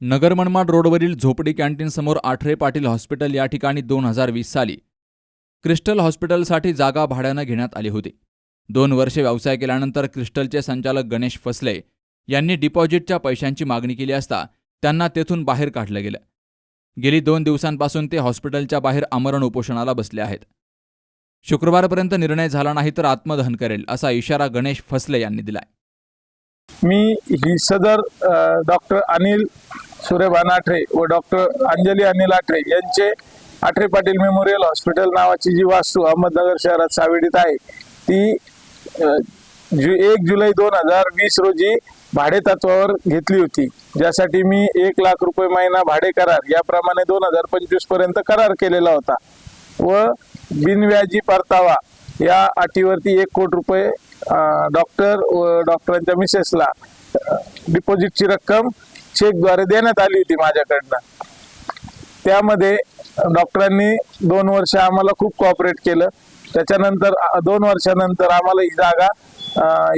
नगर मनमाड रोडवरील झोपडी कॅन्टीन समोर आठरे पाटील हॉस्पिटल या ठिकाणी दोन हजार वीस साली क्रिस्टल हॉस्पिटलसाठी जागा भाड्यानं घेण्यात आली होती. दोन वर्षे व्यवसाय केल्यानंतर क्रिस्टलचे संचालक गणेश फसले यांनी डिपॉझिटच्या पैशांची मागणी केली असता त्यांना तेथून बाहेर काढलं गेलं. गेली दोन दिवसांपासून ते हॉस्पिटलच्या बाहेर आमरण उपोषणाला बसले आहेत. शुक्रवारपर्यंत निर्णय झाला नाही तर आत्मदहन करेल असा इशारा गणेश फसले यांनी दिलाय. मी ही सदर डॉक्टर अनिल सुरेभान आठरे व डॉक्टर अंजली अनिल आठरे यांचे आठरे पाटील मेमोरियल हॉस्पिटल नावाची जी वास्तू अहमदनगर शहरात सावेडीत आहे ती जु एक जुलै दोन हजार वीस रोजी भाडे तत्वावर घेतली होती. ज्यासाठी मी एक लाख रुपये महिना भाडे करार याप्रमाणे दोन हजार पंचवीसपर्यंत करार केलेला होता. व बिनव्याजी परतावा या अटीवरती एक कोटी रुपये डॉक्टर व डॉक्टरांच्या मिसेसला डिपॉझिटची रक्कम चेकद्वारे देण्यात आली होती माझ्याकडनं. त्यामध्ये डॉक्टरांनी दोन वर्ष आम्हाला खूप कॉपरेट केलं. त्याच्यानंतर दोन वर्षानंतर आम्हाला ही जागा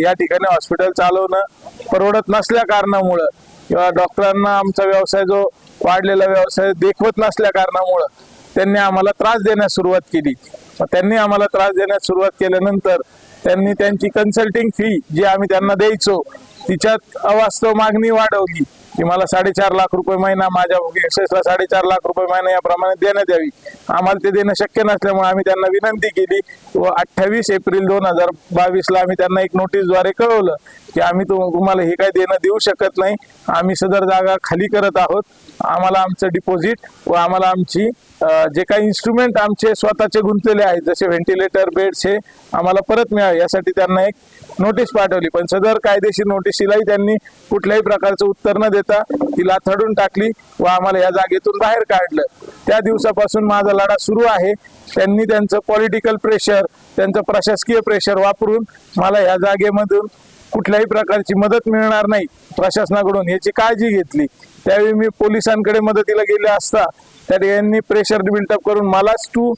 या ठिकाणी हॉस्पिटल चालवणं परवडत नसल्या कारणामुळं किंवा डॉक्टरांना आमचा व्यवसाय जो वाढलेला व्यवसाय देखवत नसल्या कारणामुळं त्यांनी आम्हाला त्रास देण्यास सुरुवात केली. त्यांनी आम्हाला त्रास देण्यास सुरुवात केल्यानंतर त्यांनी त्यांची कन्सल्टिंग फी जी आम्ही त्यांना द्यायचो तिच्यात अवास्तव मागणी वाढवली. की मला साडेचार लाख रुपये महिना माझ्या एक्सेसला साडेचार लाख रुपये महिना याप्रमाणे देण्यात यावी. आम्हाला ते देणं शक्य नसल्यामुळे आम्ही त्यांना विनंती केली. व अठ्ठावीस एप्रिल दोन हजार बावीसला आम्ही त्यांना एक नोटीसद्वारे कळवलं की आम्ही तुम- तुम्हाला हे काय देणं देऊ शकत नाही. आम्ही सदर जागा खाली करत आहोत. आम्हाला आमचं डिपॉझिट व आम्हाला आमची जे काही इन्स्ट्रुमेंट आमचे स्वतःचे गुंतलेले आहेत जसे व्हेंटिलेटर बेड्स हे आम्हाला परत मिळावे यासाठी त्यांना एक नोटीस पाठवली. पण सदर कायदेशीर नोटीसीलाही त्यांनी कुठल्याही प्रकारचं उत्तर न देता तिला थडून टाकली व आम्हाला या जागेतून बाहेर काढलं. त्या दिवसापासून माझा लढा सुरू आहे. त्यांनी त्यांचं पॉलिटिकल प्रेशर त्यांचं प्रशासकीय प्रेशर वापरून मला या जागेमधून कुठल्याही प्रकारची मदत मिळणार नाही प्रशासनाकडून याची काळजी घेतली. त्यावेळी मी पोलिसांकडे मदतीला गेले असता तर यांनी प्रेशर बिल्टअप करून मलाच तू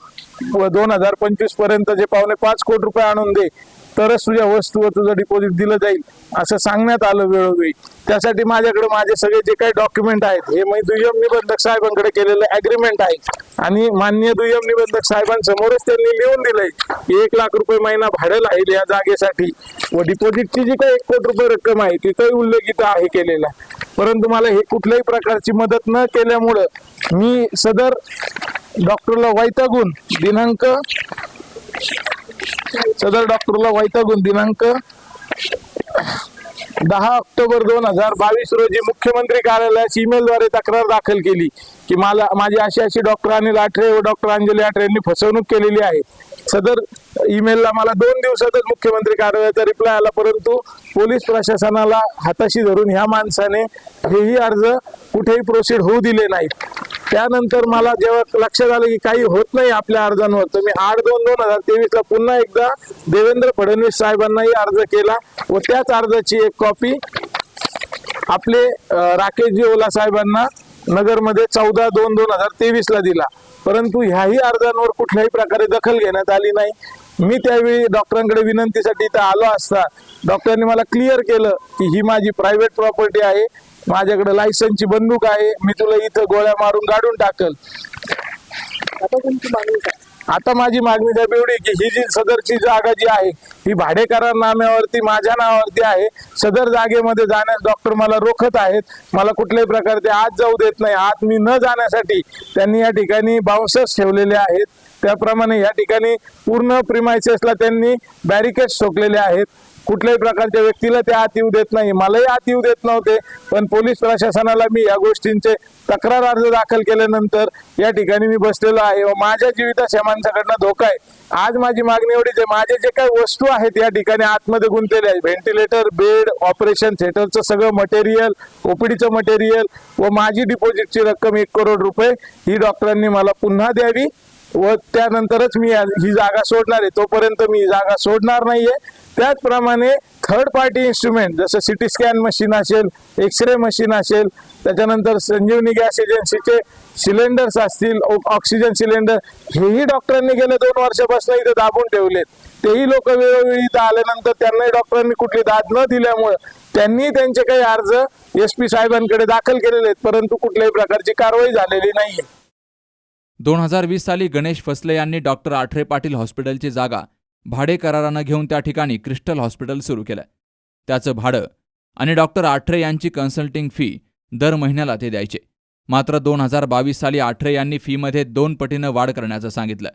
दोन हजार पंचवीसपर्यंत जे पावणे पाच कोटी रुपये आणून दे तरच तुझ्या वस्तूवर तुझं डिपॉझिट दिलं जाईल असं सांगण्यात आलं वेळोवेळी. त्यासाठी माझ्याकडे माझे सगळे जे काही डॉक्युमेंट आहेत हे मी दुय्यम निबंधक साहेबांकडे केलेलं अग्रीमेंट आहे. आणि मान्य दुय्यम निबंधक साहेबांसमोरच त्यांनी लिहून दिलंय की एक लाख रुपये महिना भाडं राहील या जागेसाठी. व डिपॉझिटची जी काही एक कोटी रुपये रक्कम आहे तिथंही उल्लेखित आहे केलेला. परंतु मला हे कुठल्याही प्रकारची मदत न केल्यामुळं मी सदर डॉक्टरला वैतागून दिनांक सदर डॉक्टरला वैतागून दिनांक दहा ऑक्टोबर दोन हजार बावीस रोजी मुख्यमंत्री कार्यालयास ईमेलद्वारे तक्रार दाखल केली की मला माझी अशी अशी डॉक्टर अनिल आठरे व डॉक्टर अंजली आठरे यांनी फसवणूक केलेली आहे. सदर ईमेलला मला दोन दिवसातच मुख्यमंत्री कार्यालयाचा रिप्लाय आला परंतु पोलीस प्रशासनाला हाताशी धरून ह्या माणसाने हेही अर्ज कुठेही प्रोसीड होऊ दिले नाहीत. त्यानंतर मला जेव्हा लक्षात आलं की काही होत नाही आपल्या अर्जांवर तर मी आठ दोन दोन हजार तेवीस ला पुन्हा एकदा देवेंद्र फडणवीस साहेबांनाही अर्ज केला व त्याच अर्जाची एक कॉपी आपले राकेशजी ओला साहेबांना नगरमध्ये चौदा दोन दोन हजार तेवीस ला दिला. परंतु ह्याही अर्जांवर कुठल्याही प्रकारे दखल घेण्यात आली नाही. मी त्यावेळी डॉक्टरांकडे विनंतीसाठी इथं आलो असता डॉक्टरांनी मला क्लिअर केलं की ही माझी प्रायव्हेट प्रॉपर्टी आहे. माझ्याकडे लायसनची बंदूक आहे. मी तुला इथं गोळ्या मारून गाडून टाकल. आता तुमची मागणी काय? आता माझी मागणी साहेब एवढी की ही जी सदरची जागा जी आहे ही भाडेकरार नाम्यावरती माझ्या नावावरती आहे. सदर जागेमध्ये जाण्यास डॉक्टर मला रोखत आहेत. मला कुठल्याही प्रकारचे आत जाऊ देत नाही. आत मी न जाण्यासाठी त्यांनी या ठिकाणी बाउन्सर्स ठेवलेले आहेत. त्याप्रमाणे या ठिकाणी पूर्ण प्रिमायसेसला त्यांनी बॅरिकेड ठोकलेले आहेत. कुठल्याही प्रकारच्या व्यक्तीला ते आत येऊ देत नाही. मलाही आत येऊ देत नव्हते. पण पोलीस प्रशासनाला मी या गोष्टींचे तक्रार अर्ज दाखल केल्यानंतर या ठिकाणी मी बसलेलो आहे व माझ्या जीवितशमांच्याकडनं धोका आहे. आज माझी मागणी एवढीच आहे. माझे जे काही वस्तू आहेत या ठिकाणी आतमध्ये गुंतलेले आहेत. व्हेंटिलेटर बेड ऑपरेशन थिएटरचं सगळं मटेरियल ओपीडीचं मटेरियल व माझी डिपॉझिटची रक्कम एक करोड रुपये ही डॉक्टरांनी मला पुन्हा द्यावी. व त्यानंतरच मी ही जागा सोडणार आहे. तोपर्यंत मी जागा सोडणार नाहीये. त्याचप्रमाणे थर्ड पार्टी इन्स्ट्रुमेंट जसं सिटी स्कॅन मशीन असेल एक्स रे मशीन असेल त्याच्यानंतर संजीवनी गॅस एजन्सीचे सिलेंडर्स असतील ऑक्सिजन सिलेंडर हेही डॉक्टरांनी गेल्या दोन वर्षापासून इथे दाबून ठेवलेत. तेही लोक वेळोवेळी इथं आल्यानंतर त्यांनाही डॉक्टरांनी कुठली दाद न दिल्यामुळे त्यांनी त्यांचे काही अर्ज एस पी साहेबांकडे दाखल केलेले आहेत परंतु कुठल्याही प्रकारची कारवाई झालेली नाहीये. दोन हजार वीस साली गणेश फसले यांनी डॉक्टर आठरे पाटील हॉस्पिटलची जागा भाडे करारानं घेऊन त्या ठिकाणी क्रिस्टल हॉस्पिटल सुरू केलं. त्याचं भाडं आणि डॉक्टर आठरे यांची कन्सल्टिंग फी दर महिन्याला ते द्यायचे. मात्र दोन हजार बावीस साली आठरे यांनी फीमध्ये दोन पटीनं वाढ करण्याचं सांगितलं.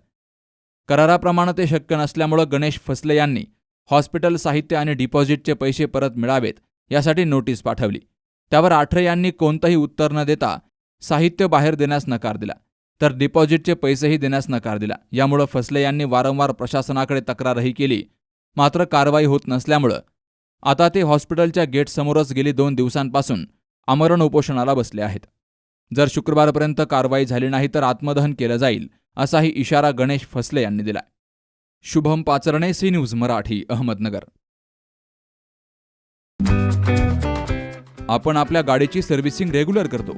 कराराप्रमाणे ते शक्य नसल्यामुळं गणेश फसले यांनी हॉस्पिटल साहित्य आणि डिपॉझिटचे पैसे परत मिळावेत यासाठी नोटीस पाठवली. त्यावर आठरे यांनी कोणतंही उत्तर न देता साहित्य बाहेर देण्यास नकार दिला. तर डिपॉझिटचे पैसेही देण्यास नकार दिला. यामुळं फसले यांनी वारंवार प्रशासनाकडे तक्रारही केली. मात्र कारवाई होत नसल्यामुळं. आता ते हॉस्पिटलच्या गेटसमोरच गेली दोन दिवसांपासून. आमरण उपोषणाला बसले आहेत. जर शुक्रवारपर्यंत कारवाई झाली नाही तर आत्मदहन केलं जाईल असाही इशारा गणेश फसले यांनी दिला शुभम पाचरणे सी न्यूज मराठी अहमदनगर. आपण आपल्या गाडीची सर्व्हिसिंग रेग्युलर करतो.